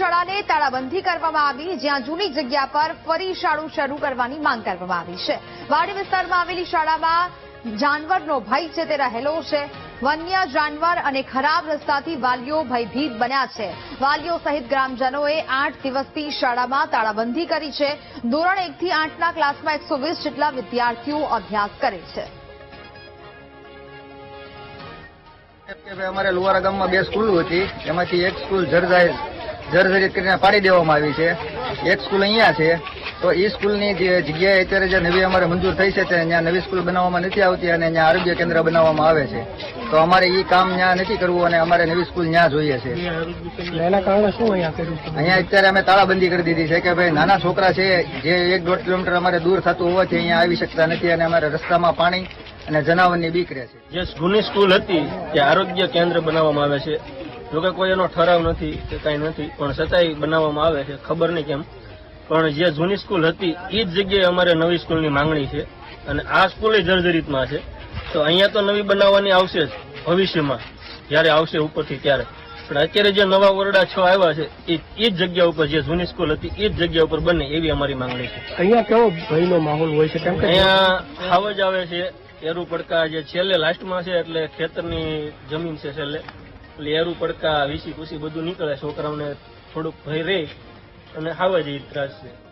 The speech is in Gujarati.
શાળાને તાળાબંધી કરવામાં આવી, જ્યાં જૂની જગ્યા પર ફરી શાળા શરૂ કરવાની માંગ કરવામાં આવી છે. વાડી વિસ્તારમાં આવેલી શાળામાં જાનવરનો ભય છે, તે રહેલો છે. વન્ય જાનવર અને ખરાબ રસ્તાથી વાલીઓ ભયભીત બન્યા છે. વાલીઓ સહિત ગ્રામજનોએ આઠ દિવસથી શાળામાં તાળાબંધી કરી છે. ધોરણ એકથી આઠના ક્લાસમાં એકસો જેટલા વિદ્યાર્થીઓ અભ્યાસ કરે છે. અમારે લુવારા ગામમાં બે સ્કૂલ હતી. એમાંથી એક સ્કૂલ જર્જાઈ જર્જરિત કરીને પાડી દેવામાં આવી છે. એક સ્કૂલ અહીંયા છે. તો એ સ્કૂલની જે જગ્યાએ અત્યારે જે નવી અમારે મંજૂર થઈ છે ત્યાં નવી સ્કૂલ બનાવવામાં નથી આવતી અને ત્યાં આરોગ્ય કેન્દ્ર બનાવવામાં આવે છે. તો અમારે એ કામ ત્યાં નથી કરવું અને અમારે નવી સ્કૂલ ત્યાં જોઈએ છે. એના કારણે શું અહીંયા કર્યું અહીંયા અત્યારે અમે તાળાબંધી કરી દીધી છે કે ભાઈ નાના છોકરા છે જે એક દોઢ કિલોમીટર અમારે દૂર થતું હોવાથી અહીંયા આવી શકતા નથી અને અમારે રસ્તામાં પાણી અને જનાવરની બીક રહે છે. જે જૂની સ્કૂલ હતી તે આરોગ્ય કેન્દ્ર બનાવવામાં આવે છે. જોકે કોઈ એનો ઠરાવ નથી કે કાંઈ નથી પણ છતાંય બનાવવામાં આવે છે ખબર નહીં કેમ. પણ જે જૂની સ્કૂલ હતી એ જ જગ્યાએ અમારે નવી સ્કૂલની માંગણી છે. અને આ સ્કૂલ જર્જરિતમાં છે. તો અહીંયા તો નવી બનાવવાની આવશે જ ભવિષ્યમાં જ્યારે આવશે ઉપરથી ત્યારે. પણ અત્યારે જે નવા ઓરડા છ આવ્યા છે એ એ જ જગ્યા ઉપર જે જૂની સ્કૂલ હતી એ જ જગ્યા ઉપર બને એવી અમારી માંગણી છે. અહીંયા કેવો ભયનો માહોલ હોય છે કેમ કે અહીંયા હાવજ આવે છે એરુ પડકા જે છેલ્લે લાસ્ટમાં છે એટલે ખેતરની જમીન છે છેલ્લે. એરુ પડકા વીસી કુસી બધું નીકળે, છોકરાઓને થોડુંક ભય રહે અને હાવજ એ ત્રાસ છે.